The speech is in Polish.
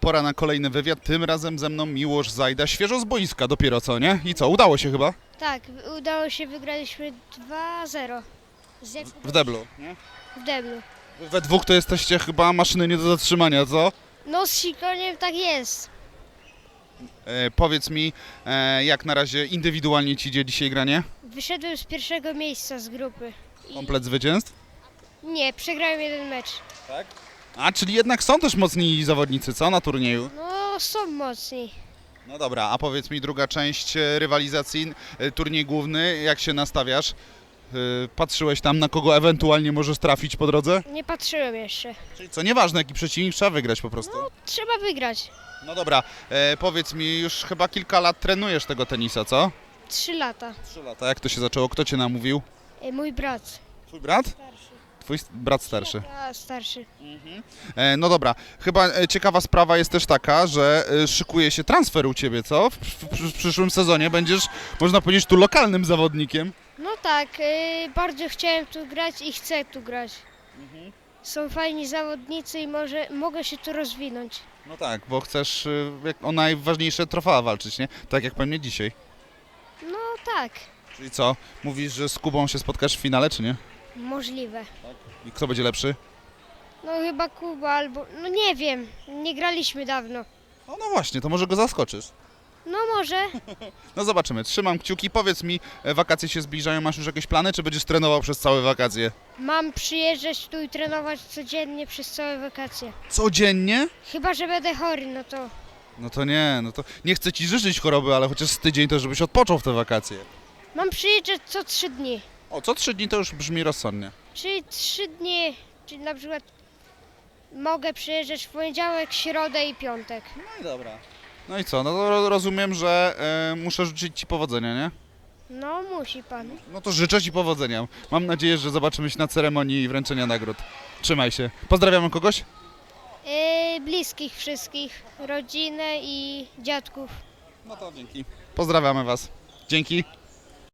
Pora na kolejny wywiad. Tym razem ze mną Miłosz Zajda, świeżo z boiska dopiero co, nie? I co, udało się chyba? Tak, udało się, wygraliśmy 2-0 z W deblu, nie? w deblu. We dwóch to jesteście chyba maszyny nie do zatrzymania, co? No z Sikoniem tak jest. E, powiedz mi, e, jak na razie indywidualnie ci idzie dzisiaj granie? Wyszedłem z pierwszego miejsca z grupy. I... Komplet zwycięstw? Nie, przegrałem jeden mecz. A, czyli jednak są też mocni zawodnicy, co, na turnieju? No, są mocni. No dobra, a powiedz mi druga część e, rywalizacji, e, turniej główny, jak się nastawiasz? E, Patrzyłeś tam, na kogo ewentualnie możesz trafić po drodze? Nie patrzyłem jeszcze. Czyli co, nieważne jaki przeciwnik, trzeba wygrać po prostu. Trzeba wygrać. No dobra, e, powiedz mi, już chyba kilka lat trenujesz tego tenisa, co? Trzy lata. Trzy lata. Jak to się zaczęło? Kto cię namówił? E, Mój brat. Twój brat? Starszy. Twój brat starszy. A, starszy. E, no dobra, chyba e, ciekawa sprawa jest też taka, że e, szykuje się transfer u ciebie, co? W, w, w przyszłym sezonie będziesz, można powiedzieć, tu lokalnym zawodnikiem. No tak, e, bardzo chciałem tu grać i chcę tu grać. Są fajni zawodnicy i może mogę się tu rozwinąć. No tak, bo chcesz e, jak- o najważniejsze trofea walczyć, nie? Tak jak pewnie dzisiaj. No tak, Czyli co, mówisz, że z Kubą się spotkasz w finale, czy nie? Możliwe. I kto będzie lepszy? No chyba Kuba albo. No nie wiem, nie graliśmy dawno. O, no właśnie, to może go zaskoczysz. No może. No zobaczymy, trzymam kciuki. Powiedz mi, e, wakacje się zbliżają, masz już jakieś plany, czy będziesz trenował przez całe wakacje? Mam przyjeżdżać tu i trenować codziennie przez całe wakacje. Codziennie? Chyba, że będę chory, no to. No to nie, no to nie chcę ci życzyć choroby, ale chociaż z tydzień to żebyś odpoczął w te wakacje. Mam przyjeżdżać co trzy dni. O, co trzy dni to już brzmi rozsądnie. Czyli trzy dni, czyli na przykład mogę przyjeżdżać w poniedziałek, środę i piątek. No i dobra. No i co, no to ro- rozumiem, że e, muszę życzyć ci powodzenia, nie? No musi pan. No to życzę ci powodzenia. Mam nadzieję, że zobaczymy się na ceremonii wręczenia nagród. Trzymaj się. Pozdrawiamy kogoś? Yy, bliskich wszystkich, rodzinę i dziadków. No to dzięki. Pozdrawiamy was. Dzięki.